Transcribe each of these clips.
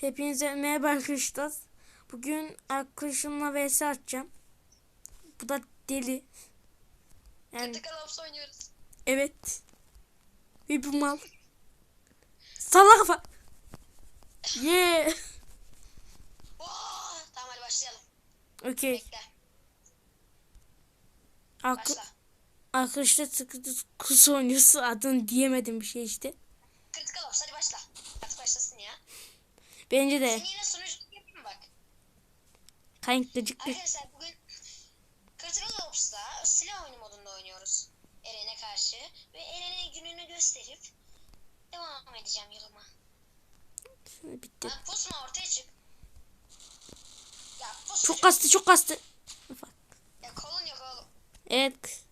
Hepinize merhaba arkadaşlar. Bugün arkadaşımla vs atacağım. Bu da deli. Yani Critical Ops oynuyoruz. evet. Ve bu mal. Salla kafa. Yeah. Oh, tamam hadi başlayalım. Okey. Başla. arkadaşlar sıkıntı kusu oynuyorsa adını diyemedim bir şey işte. Critical Ops hadi başla. Hadi başlasın. Bence de Seni yine sunuculuk yapayım bak. bir Arkadaşlar bugün Critical Ops'ta silah oyunu modunda oynuyoruz. Eren'e karşı. Ve Eren'e gününü gösterip devam edeceğim yoluma. bitti. Ha, pusma ortaya çık. Ya pus. Çok kastı çok kastı. Ya kolun yok oğlum. Evet.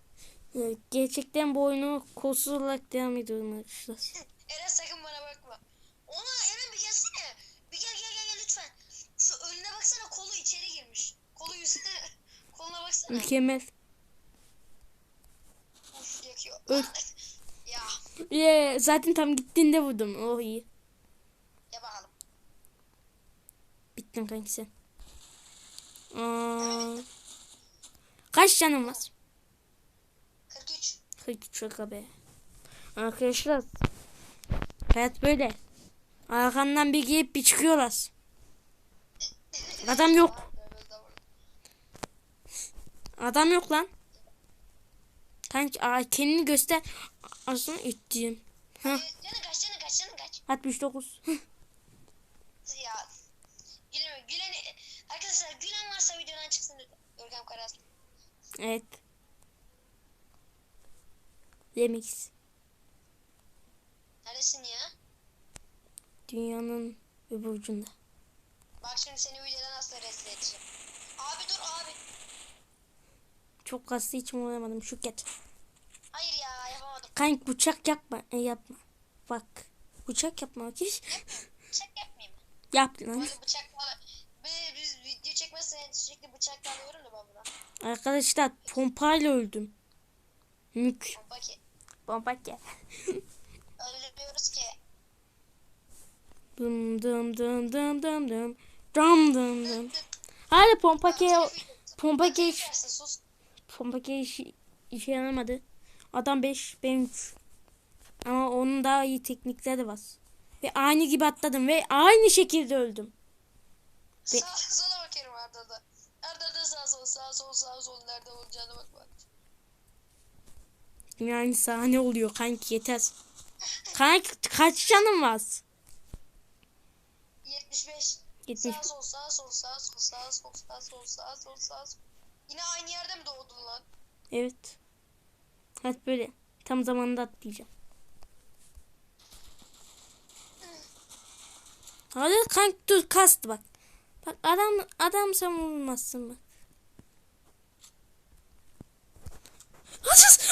Evet, Gerçekten bu oyunu kolsuz olarak devam ediyorum arkadaşlar. Eren sakın bana bakma. Ona Eren bir gelsene. Bir gel gel gel, gel lütfen. Şu önüne baksana kolu içeri yüzüne koluna baksana. Mükemmel. Uf yakıyor. Öl. ya Yeah, zaten tam gittiğinde vurdum. Oh iyi. ya bakalım. Bittin kanki sen. Aa, kaç canın var? 43. 43 şaka be. Arkadaşlar. Hayat böyle. Arkandan bir giyip bir çıkıyorlar. Adam yok. Adam yok lan. Kanki aa, kendini göster. Aslında ettiğim. Hah, Canı kaç canı kaç canı kaç. 69. Ya. Gülen, gülen, arkadaşlar gülen varsa videodan çıksın. Görkem Karas. evet. Remix. Neredesin ya? Dünyanın öbür ucunda. Bak şimdi seni videodan nasıl rezil edeceğim. Abi dur abi. Çok kastı hiç vuramadım. Şükret. Hayır ya yapamadım. Kanka bıçak yapma. E, yapma. Bak. Bıçak yapma. Hiç. Bıçak yapmayayım. Yap lan. Böyle bıçakla böyle biz video çekmezsen sürekli bıçakla alıyorum da ben buna. Arkadaşlar pompayla öldüm. Mük. Bak ki Pompa gel. öldürüyoruz ki. Dım dım dım dım dım dım. Dım dım dım. Hadi pompa ke ke işi, işe yaramadı. Adam 5 ben 3. Ama onun daha iyi teknikleri var. Ve aynı gibi atladım ve aynı şekilde öldüm. Be- Sağ sola bakıyorum arda da. Arda da sağ sol sağ sol sağ sol nerede olacağını bak bak. Yani sahne oluyor kanki yeter. Kanki kaç canın var? 75. 70. Sağ sol sağ sol sağ sol sağ sol sağ sol sağ sol sağ sol. Yine aynı yerde mi doğdun lan? Evet. Hadi böyle. Tam zamanında atlayacağım. Hadi kanka dur kastı bak. Bak adam adam sen vurmazsın bak.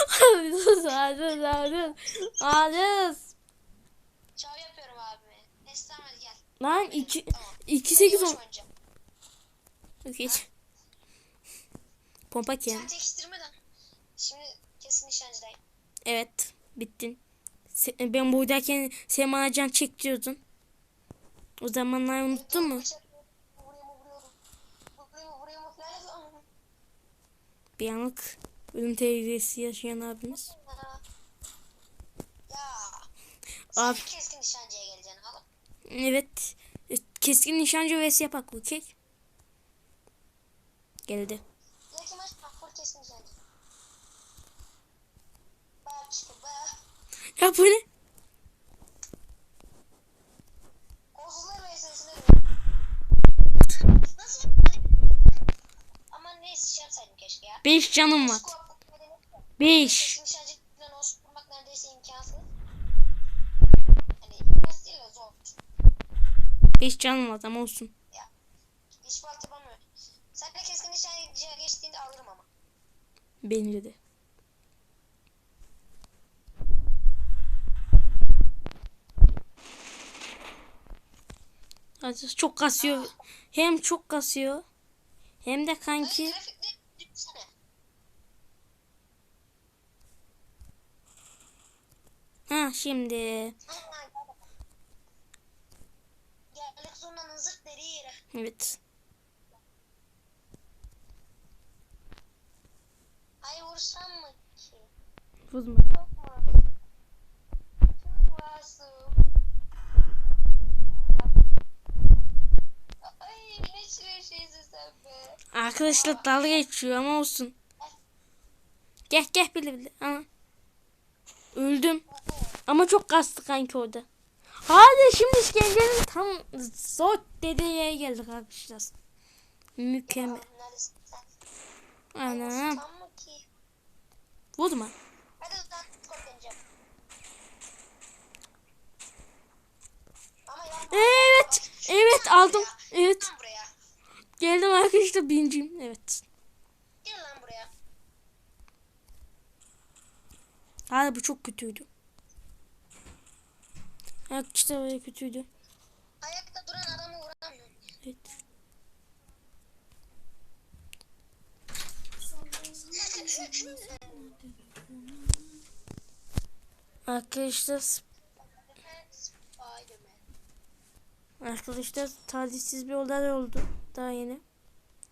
Hadi dur hadi hadi hadi. Çav yapıyorum abime. Neyse tamam hadi gel. Lan 2 Tamam. 2 8 Yavaş 10. oynayacağım. Geç. Pompa Sen ken. tekiştirmeden. Şimdi kesin nişancıdayım. Evet, bittin. Se- Ben buradayken sen bana can çek diyordun. O zamanlar unuttun mu? Bir anlık ölüm tehlikesi yaşayan abimiz. Ya. Sen Abi. keskin nişancıya geleceksin oğlum. Evet. e, Keskin nişancı vs yapak okey. Geldi. Yaki maç full keskin nişancı. Bak çıktı be. Ya bu ne? Kolsuzlar vs'sine Nasıl Ama neyse şey yapsaydım keşke ya. 5 canım var. Squat nedeni 5. keskin nişancı falan olsun vurmak neredeyse imkansız. Hani imkansız değil de zor. 5 canım var ama olsun. Ya. Hiç fark yapamıyor. Sen de keskin nişancıya geçtiğinde alırım ama. Bence de. Çok kasıyor. Hem çok kasıyor. Hem de kanki. Ha şimdi. Evet. Ay vursam mı ki? Vurma. Çok masum. Ay ne çile şeysin sen Arkadaşlar dalga geçiyor ama olsun. Gel gel bile bile. Ama. Öldüm. Ama çok kastı kanki orada. Hadi şimdi işkencenin tam zor dediği yere geldik arkadaşlar. Mükemmel. Anam. Vurma. Evet. Evet aldım. Evet. Geldim arkadaşlar birinciyim. Evet. Gel lan buraya. Hadi bu çok kötüydü. Arkadaşlar böyle kötüydü. Ayakta duran adamı vuramıyorum. Evet. Arkadaşlar arkadaşlar talihsiz bir olay oldu daha yeni.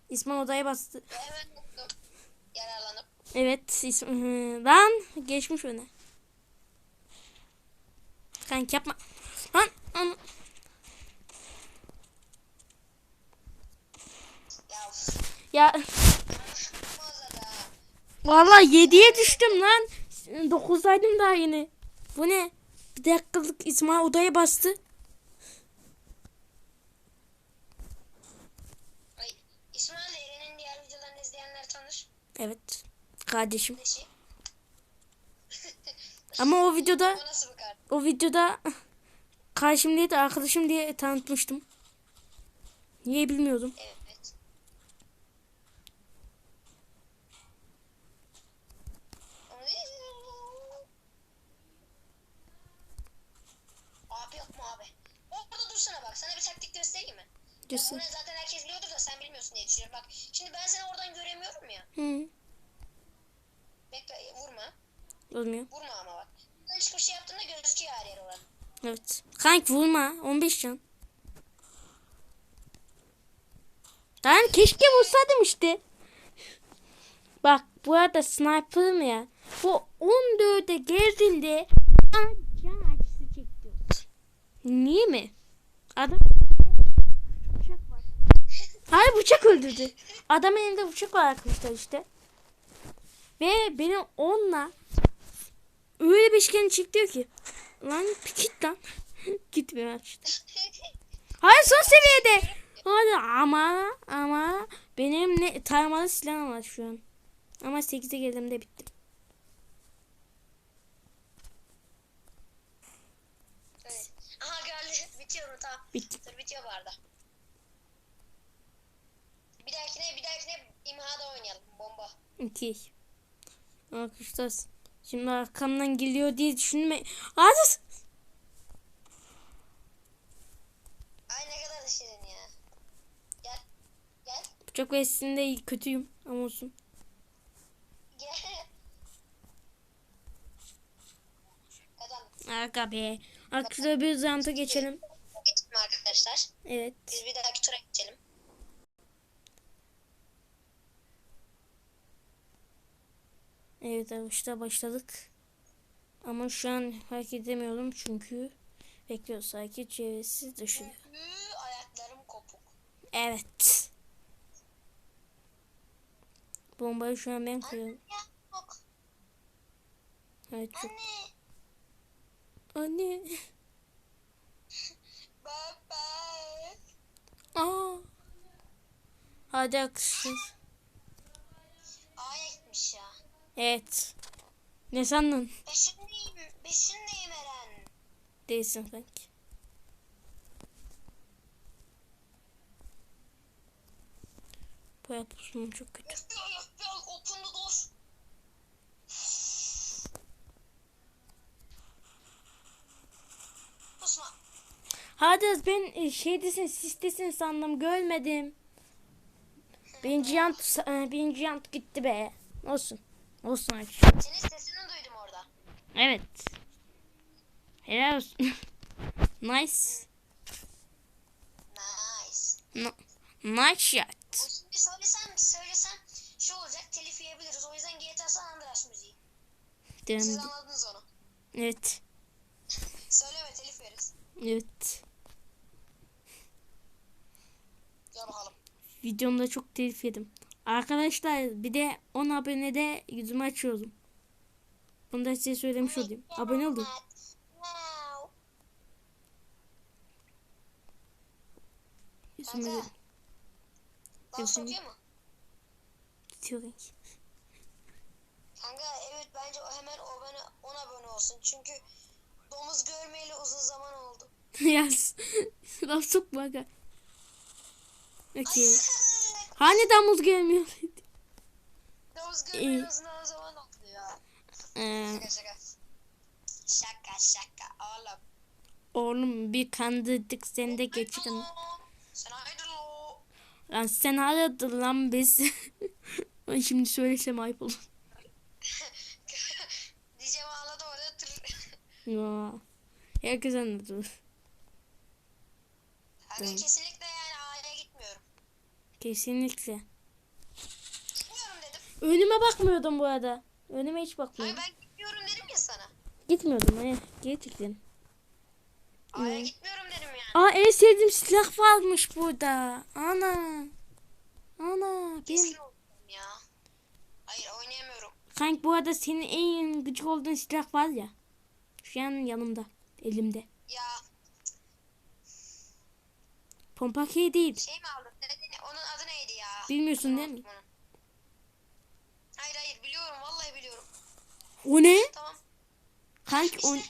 İsmail odaya bastı. Vurdum. Yararlanıp. Evet İsmail. Lan geçmiş öne. Kanki yapma. Lan, lan. Ya vallahi 7'ye düştüm lan. 9'daydım daha yeni. Bu ne? Bir dakikalık İsmail odaya bastı. Evet. Kardeşim. Ama o videoda O videoda karşım değil de arkadaşım diye tanıtmıştım. Niye bilmiyordum. Evet. Abi yok mu abi? Orada dursana bak. Sana bir taktik göstereyim mi? Ya Göster. bunu zaten herkes biliyordur da sen bilmiyorsun diye düşünüyorum. Bak şimdi ben seni oradan göremiyorum ya. Hı. Bekle vurma. Olmuyor. Vurma ama bak. Buradan çıkıp şey yaptığında gözüküyor her yer oranın. Evet. Kank vurma. 15 can. Tamam keşke vursaydım işte. Bak bu arada sniper'ım ya. Bu 14'e geldiğinde bana can acısı. Niye mi? Adam. Hayır bıçak öldürdü. Adamın elinde bıçak var arkadaşlar işte. Ve benim onunla öyle bir işkence çektiriyor ki. Lan git lan. Gitmiyor işte. Hayır son seviyede. Hadi ama ama benim ne taramalı silahım var şu an. Ama 8'e geldiğimde bittim. Evet. Aha geldi. Bitiyor? Tamam. Bitti. Dur bitiyor bu arada. Bir dahakine bir dahakine imhada oynayalım. Bomba. 2. Arkadaşlar şimdi arkamdan geliyor diye düşünme. Hadi. Ay ne kadar da şirin ya. Gel. Gel. Bıçak vesinde kötüyüm ama olsun. Gel. Aga be. Arkadaşlar bir zanta geçelim. Geçelim arkadaşlar. Evet. Biz bir dahaki tura geçelim. Evet arkadaşlar başladık. Ama şu an hareket edemiyorum çünkü bekliyoruz hareket çevresi düşüyor. Çünkü ayaklarım kopuk. Evet. Bombayı şu an ben kırıyorum. Evet çok. Anne. Anne. Baba. Aa. Hadi arkadaşlar. Evet. Ne sandın? Beşindeyim. Beşindeyim Eren. Değilsin sanki. Bu yapısım çok kötü. FBI FBI open the door. Kusma. Hadi ben e, şeydesin sistesin sandım görmedim. Birinci yant, e, birinci yant gitti be. Olsun. Olsun. Senin sesini duydum orada. Evet. Helal olsun. nice. Nice. No. Nice shot. Şimdi söylesem, söylesem şey olacak telif yiyebiliriz. O yüzden GTA San Andreas müziği. Siz Dedim. anladınız onu. Evet. Söyleme telif yeriz. Evet. Gel bakalım. Videomda çok telif yedim. Arkadaşlar bir de 10 abonede yüzümü açıyorum. Bunu da size söylemiş olayım. Abone olun. Yüzümü Kanka. Sokuyor mu? tutuyorum. Kanka evet bence o hemen abone, 10 abone olsun. Çünkü domuz görmeyeli uzun zaman oldu. Yaz. Laf sokma aga. Okey. Hani damız gelmiyor? domuz görmeyeli uzun zaman oldu ya. Ee, Şaka şaka. Şaka şaka oğlum. oğlum bir kandırdık seni de geçirin. Sen o. Lan sen aradın lan biz. Şimdi söylesem ayıp olur. Diyeceğim ağladı orada tır. Ya. Herkes anladı. Tamam. kesinlikle. Kesinlikle. Gitmiyorum dedim. Önüme bakmıyordum bu arada. Önüme hiç Hayır bakmıyordum. ben gitmiyorum dedim ya sana. Gitmiyordum. He. Gerçekten. A'ya Hmm. gitmiyorum dedim yani. Aa en sevdiğim silah varmış burada. Ana. Ana. Kesin Benim. ya. Hayır oynayamıyorum. Kanka bu arada senin en gıcık olduğun silah var ya. Şu an yanımda. Elimde. Ya Pompaki değil. şey mi aldın? Bilmiyorsun değil mi? Hayır hayır biliyorum vallahi biliyorum. O ne? Tamam. Kanka o... İşte.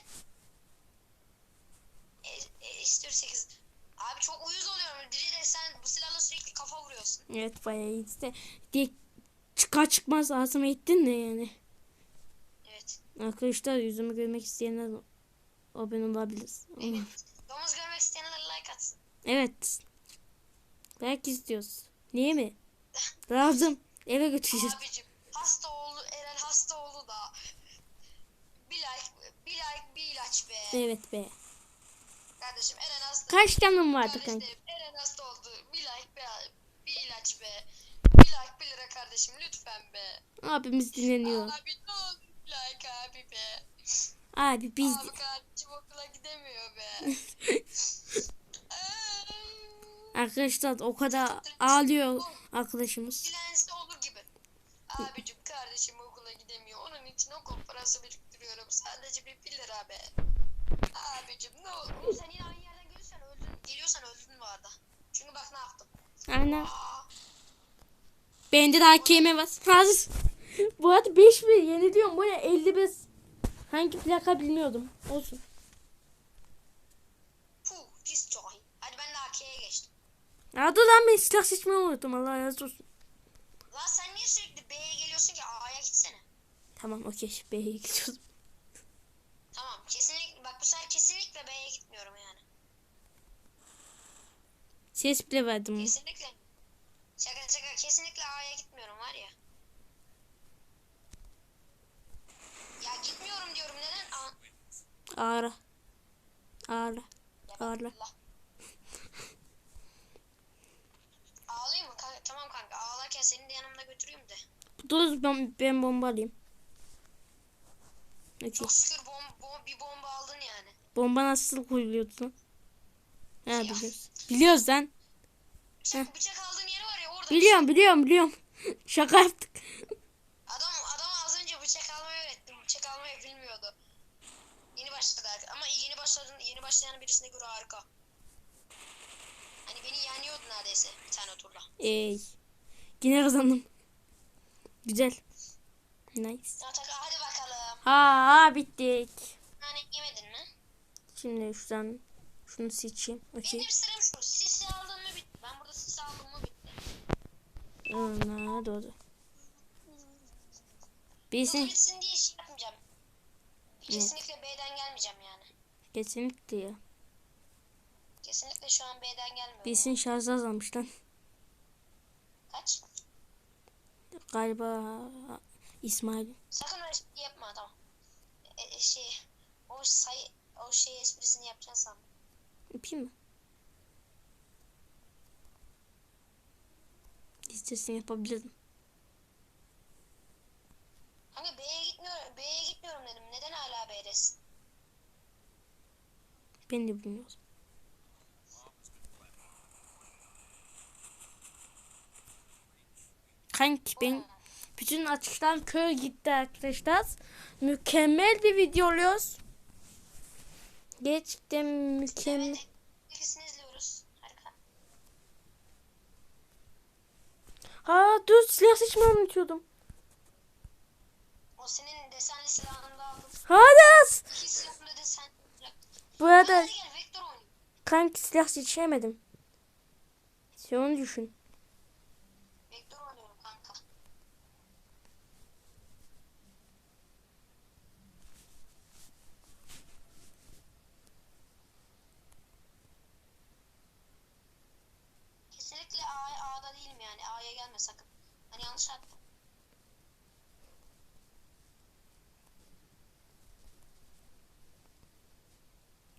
E, e, istiyor 8. Abi çok uyuz oluyorum. Diri de sen bu silahla sürekli kafa vuruyorsun. Evet bayağı iyi işte. Diye çıkar çıkmaz ağzıma ettin de yani. Evet. Arkadaşlar yüzümü görmek isteyenler abone olabilir. Evet. Domuz görmek isteyenler like atsın. Evet. Belki istiyoruz. Niye mi? Lazım. Eve götüreceğiz. Abicim hasta oldu Eren hasta oldu da. Bir like, bir like, bir ilaç be. Evet be. Kardeşim Eren hasta. Kaç canım vardı kanka? Eren hasta oldu. Bir like be. Bir ilaç be. Bir like bir lira kardeşim lütfen be. Abimiz dinleniyor. Abi ne bir like abi be. Abi biz... Abi kardeşim okula gidemiyor be. Arkadaşlar o kadar ağlıyor arkadaşımız. Dilensi olur gibi. Abicim kardeşim okula gidemiyor. Onun için okul parası biriktiriyorum. Sadece bir 1 lira be. Abicim ne olur. Sen yine aynı yerden gelirsen öldün. Geliyorsan öldün bu arada. Çünkü bak ne yaptım. Aynen. Aa, Bende de AKM var. Hazır. Bu arada 5 mi? Yeni diyorum. Bu ne? 55. Hangi plaka bilmiyordum. Olsun. puh pis cahil. Hadi ben de AK'ye geçtim. Ya dur lan ben silah seçmeyi unuttum. Allah razı olsun. Lan sen niye sürekli B'ye geliyorsun ki A'ya gitsene. Tamam okey. B'ye gidiyoruz. Tamam kesinlikle bak bu sefer kesinlikle B'ye gitmiyorum yani. Ses bile verdim. Kesinlikle. Şaka şaka kesinlikle A'ya gitmiyorum var ya. Ya gitmiyorum diyorum neden? A. Ağla. Ya Ağla. Allah. Ağlayayım mı? Kanka, tamam kanka ağlarken seni de yanımda götüreyim de. Dur ben, ben bomba alayım. Okey. Çok şükür bom, bom, bir bomba aldın yani. Bomba nasıl koyuluyordu? Ha biliyoruz. Biliyoruz lan. Bıçak, bıçak aldığın yeri var ya orada. Biliyorum biliyorum biliyorum. Şaka yaptık. Adam adama az önce bıçak almayı öğrettim. Bıçak almayı bilmiyordu. Yeni başladı artık. ama yeni başladın yeni başlayan birisine göre harika. Beni yeniyordu neredeyse bir tane turla. Ey. Yine kazandım. Güzel. Nice. Ya taka hadi bakalım. Ha, bittik. Hani yemedin mi? Şimdi şuradan şunu seçeyim. Okey. Benim sıram şu. Sisi aldın mı bitti. Ben burada sisi aldım mı bitti. Ana doğru. Bilsin bitsin diye şey yapmayacağım. Kesinlikle B'den gelmeyeceğim yani. kesinlikle ya. Kesinlikle şu an B'den gelmiyorum. Bilsin şarjı azalmış lan. Kaç? Galiba İsmail. Sakın öyle şey yapma adam. E, e, şey o sayı o şey esprisini yapacaksın sandım. Yapayım mı? sesini yapabilirdim. Kanka B'ye gitmiyorum. B'ye gitmiyorum dedim. Neden hala B'desin? Ben de bilmiyorum. Kanki ben bütün açıktan kör gitti arkadaşlar. Mükemmel bir video oluyoruz. Gerçekten mükemmel. Ha dur silah seçmeyi unutuyordum. O senin desenli silahını da aldım. Hadi. İki silahlı desen. Bu arada kanki silah seçemedim. Sen onu düşün. Vektör oynuyorum kanka. Kesinlikle A, A'da değilim yani. A'ya gelme sakın. Hani yanlış attım.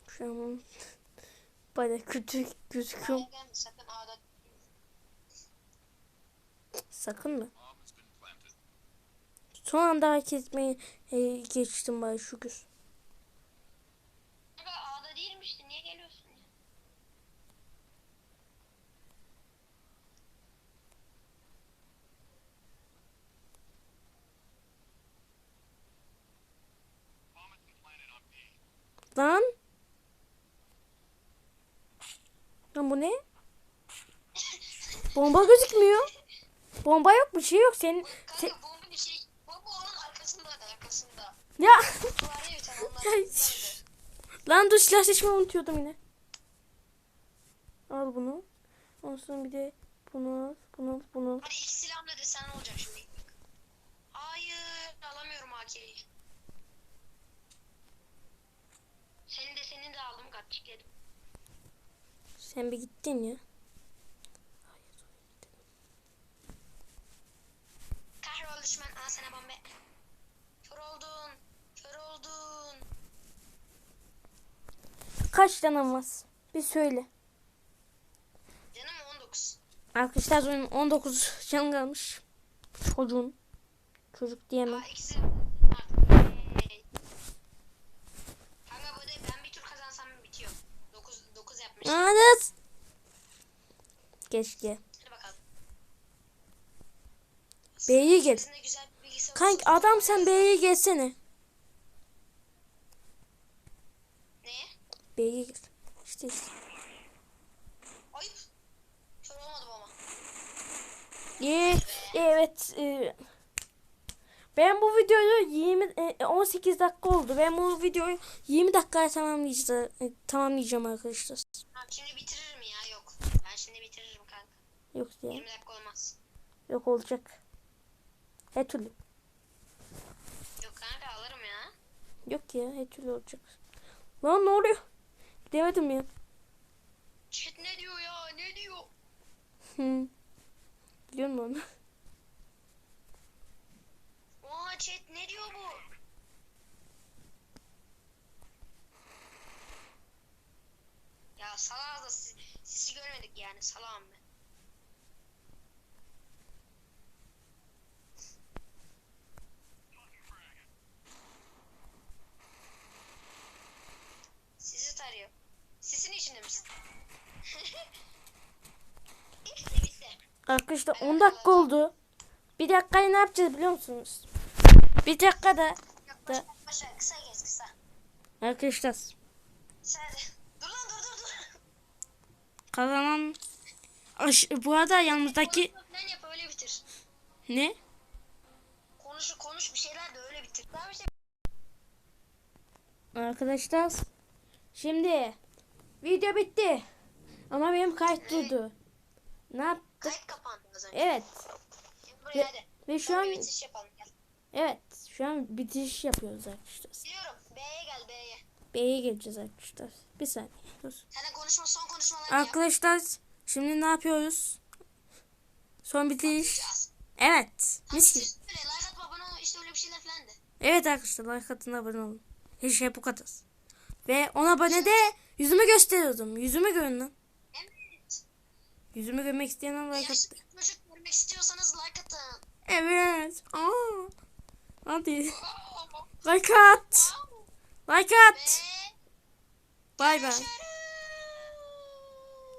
Şu an baya kötü gözüküyorum. A'ya gelme sakın A'da. Sakın mı? Son anda hareket etmeyi e, geçtim baya şükür. Kanka A'da değilmişti. Niye geliyorsun ya? Lan. Lan bu ne? Bomba gözükmüyor. Bomba yok bir şey yok senin. se- Kanka bomba bir şey. Bomba onun arkasında da arkasında. ya. Lan dur silah seçmeyi unutuyordum yine. Al bunu. Ondan sonra bir de bunu al, bunu al, bunu al. Hadi iki silahla desen olacak şimdi. Hayır alamıyorum AK'yi. Senin de senin de Sen bir gittin ya. Kahrol düşman al sana bombe. Kör oldun. Kör oldun. Kaç canın var? Bir söyle. Canım 19. Arkadaşlar onun 19 can kalmış. Çocuğun. Çocuk diyemem. Aa ikisi Hey. Kanka bu da ben bir tur kazansam bitiyor. 9 9 yapmış. Anas. Keşke. B'ye gel. Olsun. adam sen B'ye gelsene. Ne? B'ye gel. İşte. Ayıp. Kör olmadım ama. Ye- evet. e, ben bu videoyu 20 e, 18 dakika oldu. Ben bu videoyu 20 dakikaya tamamlayacağım, e, tamamlayacağım arkadaşlar. Şimdi bitiririm ya yok. Ben şimdi bitiririm kanka. Yok ya. 20 dakika olmaz. Yok olacak. Her türlü. Yok kanka alırım ya. Yok ya her türlü olacak. Lan ne oluyor? Gidemedim ya. Chat ne diyor ya ne diyor? Hı. Biliyor musun onu? Oha chat ne diyor bu? Ya da siz, sizi görmedik yani salağım ben. Sizi tarıyor. Sisin içinde misin? Arkadaşlar 10 dakika oldu. Bir dakikayı ne yapacağız biliyor musunuz? Bir dakikada Yok başla başla kısa kes kısa. arkadaşlar Sen dur lan dur dur dur. Kazanan Aş- bu arada yanımızdaki falan yap öyle bitir. ne? Konuş konuş bir şeyler de öyle bitir. İşte Arkadaşlar şimdi video bitti. Ama benim kayıt durdu. Ne yaptık? kayıt kapandı az önce. Evet. Buraya hadi. Ve şu an bir bitiş yapalım gel. evet şu an bitiş yapıyoruz arkadaşlar. Biliyorum B'ye gel B'ye. B'ye geleceğiz arkadaşlar. Bir saniye. Dur. De konuşma son konuşmalarını yap. Arkadaşlar şimdi ne yapıyoruz? Son bitiş. Yapacağız. Evet. Hadi Mis gibi. Böyle like atma abone ol işte öyle bir şeyler falan de. Evet arkadaşlar like atın abone olun. Her şey bu kadar. Ve on abone de yüzümü gösteriyordum. Yüzümü görün lan. Evet. Yüzümü görmek isteyenler like attı. çocuk görmek istiyorsanız like atın. Evet. Aa. Hadi. Like at. Like at. Bay bay.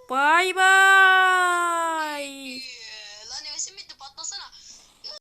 Bay bay.